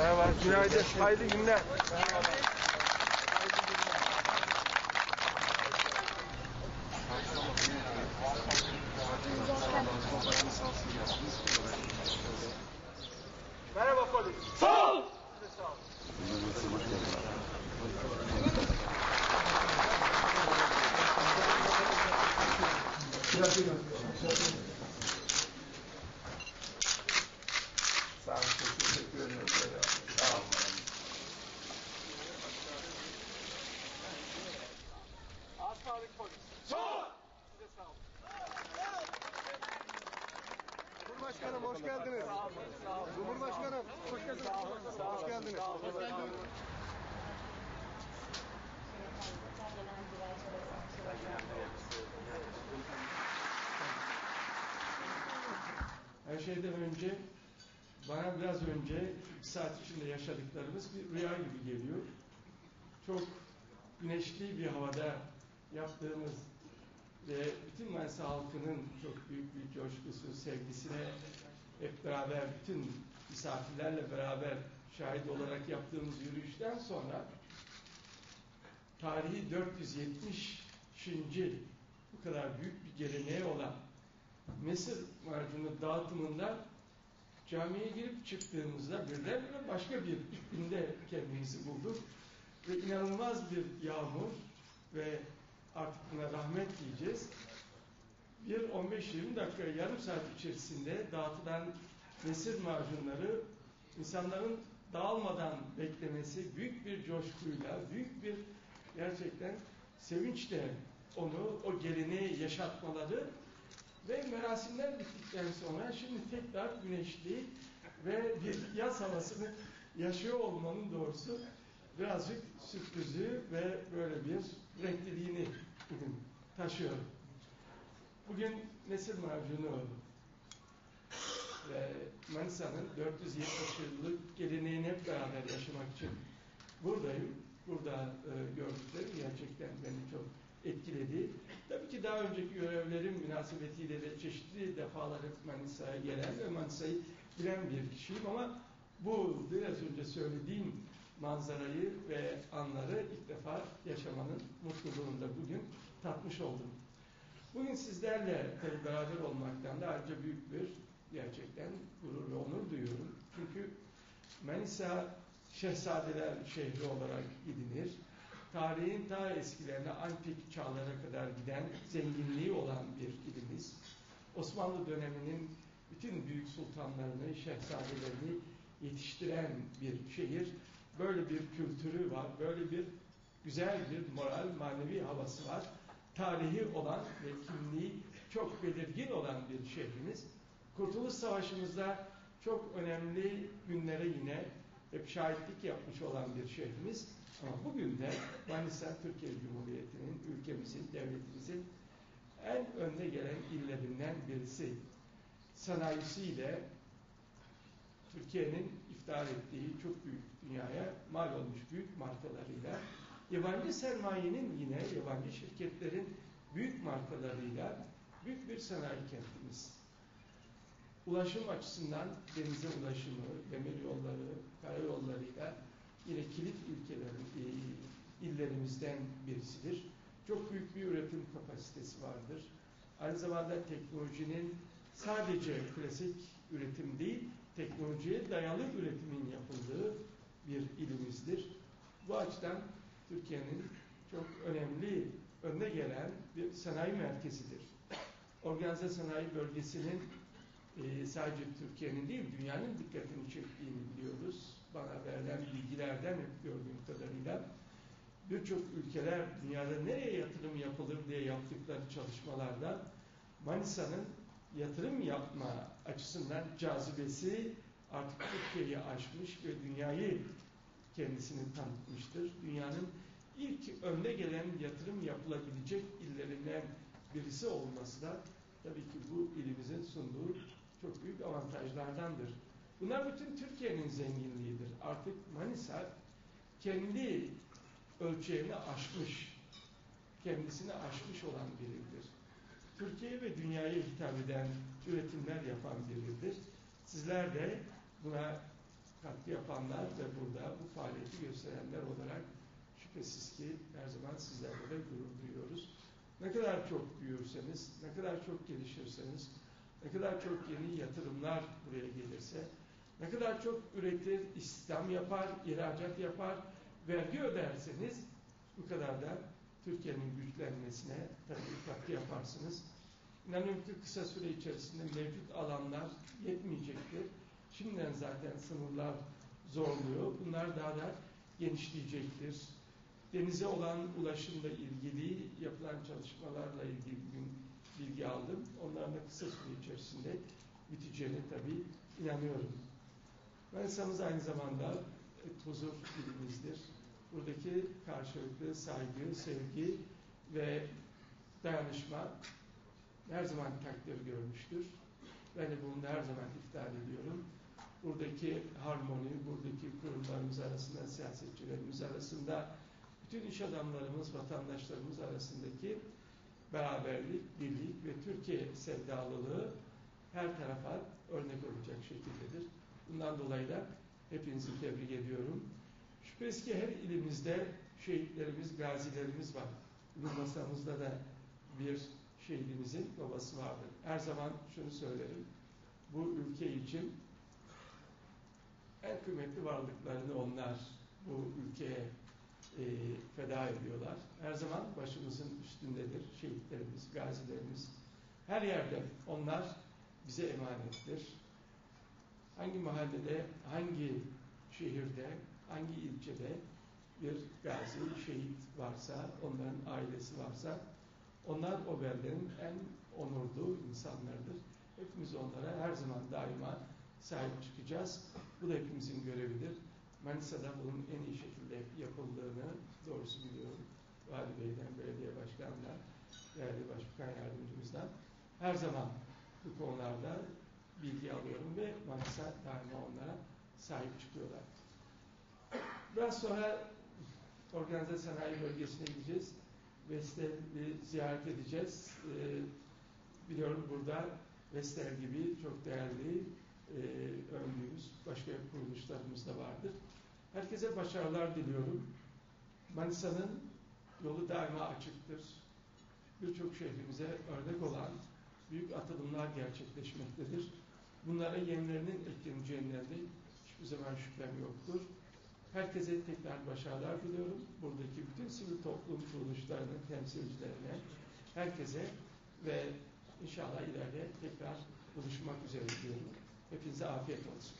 Merhaba, günaydın, hayırlı günler. Merhaba hoş geldiniz. Hoş geldiniz. Hoş geldiniz. Her şeyden önce bana biraz önce bir saat içinde yaşadıklarımız bir rüya gibi geliyor. Çok güneşli bir havada yaptığımız ve bütün Manisa halkının çok büyük bir coşkusu, sevgisine hep beraber bütün misafirlerle beraber şahit olarak yaptığımız yürüyüşten sonra tarihi 470. bu kadar büyük bir geleneği olan Mesir macunu dağıtımında camiye girip çıktığımızda birdenbire başka bir iklimde kendimizi bulduk. Ve inanılmaz bir yağmur ve artık buna rahmet diyeceğiz. Bir 15-20 dakika, yarım saat içerisinde dağıtılan mesir macunları insanların dağılmadan beklemesi büyük bir coşkuyla, büyük bir gerçekten sevinçle onu, o geleneği yaşatmaları ve merasimler bittikten sonra şimdi tekrar güneşli ve bir yaz havasını yaşıyor olmanın doğrusu birazcık sürprizi ve böyle bir renkliliğini bugün taşıyorum. Bugün Nesir Macunu ve Manisa'nın 470 yıllık geleneğini hep beraber yaşamak için buradayım. Burada e, gördüklerim gerçekten beni çok etkiledi. Tabii ki daha önceki görevlerim münasebetiyle de çeşitli defalar hep Manisa'ya gelen ve Manisa'yı bilen bir kişiyim ama bu biraz önce söylediğim manzarayı ve anları ilk defa yaşamanın mutluluğunu da bugün tatmış oldum. Bugün sizlerle tabii beraber olmaktan da ayrıca büyük bir gerçekten gurur ve onur duyuyorum. Çünkü Manisa Şehzadeler şehri olarak bilinir. Tarihin ta eskilerine, antik çağlara kadar giden zenginliği olan bir ilimiz. Osmanlı döneminin bütün büyük sultanlarını, şehzadelerini yetiştiren bir şehir. Böyle bir kültürü var, böyle bir güzel bir moral, manevi havası var. Tarihi olan ve kimliği çok belirgin olan bir şehrimiz. Kurtuluş Savaşı'mızda çok önemli günlere yine hep şahitlik yapmış olan bir şehrimiz. Ama bugün de Manisa Türkiye Cumhuriyeti'nin, ülkemizin, devletimizin en önde gelen illerinden birisi. Sanayisiyle Türkiye'nin iftihar ettiği çok büyük dünyaya mal olmuş büyük markalarıyla, yabancı sermayenin yine yabancı şirketlerin büyük markalarıyla büyük bir sanayi kentimiz. Ulaşım açısından denize ulaşımı, demir yolları, karayollarıyla yine kilit ülkelerin, e, illerimizden birisidir. Çok büyük bir üretim kapasitesi vardır. Aynı zamanda teknolojinin sadece klasik üretim değil, teknolojiye dayalı üretimin yapıldığı bir ilimizdir. Bu açıdan Türkiye'nin çok önemli, önde gelen bir sanayi merkezidir. Organize sanayi bölgesinin e, sadece Türkiye'nin değil, dünyanın dikkatini çektiğini biliyoruz. Bana verilen bilgilerden hep gördüğüm kadarıyla birçok ülkeler dünyada nereye yatırım yapılır diye yaptıkları çalışmalarda Manisa'nın yatırım yapma açısından cazibesi artık Türkiye'yi aşmış ve dünyayı kendisini tanıtmıştır. Dünyanın ilk önde gelen yatırım yapılabilecek illerinden birisi olması da tabii ki bu ilimizin sunduğu çok büyük avantajlardandır. Bunlar bütün Türkiye'nin zenginliğidir. Artık Manisa kendi ölçeğini aşmış, kendisini aşmış olan bir ildir. Türkiye ve dünyaya hitap eden üretimler yapan bir ildir. Sizler de buna katkı yapanlar ve burada bu faaliyeti gösterenler olarak şüphesiz ki her zaman sizlerle de gurur duyuyoruz. Ne kadar çok büyürseniz, ne kadar çok gelişirseniz, ne kadar çok yeni yatırımlar buraya gelirse, ne kadar çok üretir, istihdam yapar, ihracat yapar, vergi öderseniz bu kadar da Türkiye'nin güçlenmesine tabii katkı yaparsınız. İnanıyorum ki kısa süre içerisinde mevcut alanlar yetmeyecektir. Şimdiden zaten sınırlar zorluyor. Bunlar daha da genişleyecektir. Denize olan ulaşımla ilgili yapılan çalışmalarla ilgili bilgi aldım. Onların da kısa süre içerisinde biteceğine tabii inanıyorum. Manisa'mız aynı zamanda e, huzur ilimizdir. Buradaki karşılıklı saygı, sevgi ve dayanışma her zaman takdir görmüştür. Ben de bunu her zaman iftihar ediyorum. Buradaki harmoni, buradaki kurumlarımız arasında, siyasetçilerimiz arasında, bütün iş adamlarımız, vatandaşlarımız arasındaki beraberlik, birlik ve Türkiye sevdalılığı her tarafa örnek olacak şekildedir. Bundan dolayı da hepinizi tebrik ediyorum. Şüphesiz ki her ilimizde şehitlerimiz, gazilerimiz var. Bugün masamızda da bir şehidimizin babası vardır. Her zaman şunu söylerim. Bu ülke için en kıymetli varlıklarını onlar bu ülkeye e, feda ediyorlar. Her zaman başımızın üstündedir şehitlerimiz, gazilerimiz. Her yerde onlar bize emanettir. Hangi mahallede, hangi şehirde, hangi ilçede bir gazi, şehit varsa, onların ailesi varsa, onlar o beldenin en onurlu insanlardır. Hepimiz onlara her zaman daima sahip çıkacağız. Bu da hepimizin görevidir. Manisa'da bunun en iyi şekilde yapıldığını doğrusu biliyorum. Vali Bey'den, başkanından, değerli başbakan yardımcımızdan her zaman bu konularda bilgi alıyorum ve Manisa daima onlara sahip çıkıyorlar. Biraz sonra organize sanayi bölgesine gideceğiz. Vestel'i ziyaret edeceğiz. Ee, biliyorum burada Vestel gibi çok değerli e, öndüğümüz başka kuruluşlarımız da vardır. Herkese başarılar diliyorum. Manisa'nın yolu daima açıktır. Birçok şehrimize örnek olan büyük atılımlar gerçekleşmektedir. Bunlara yenilerinin ekleneceğinden de hiçbir zaman şüphem yoktur. Herkese tekrar başarılar diliyorum. Buradaki bütün sivil toplum kuruluşlarının temsilcilerine, herkese ve inşallah ileride tekrar buluşmak üzere diyorum. Hepinize afiyet olsun.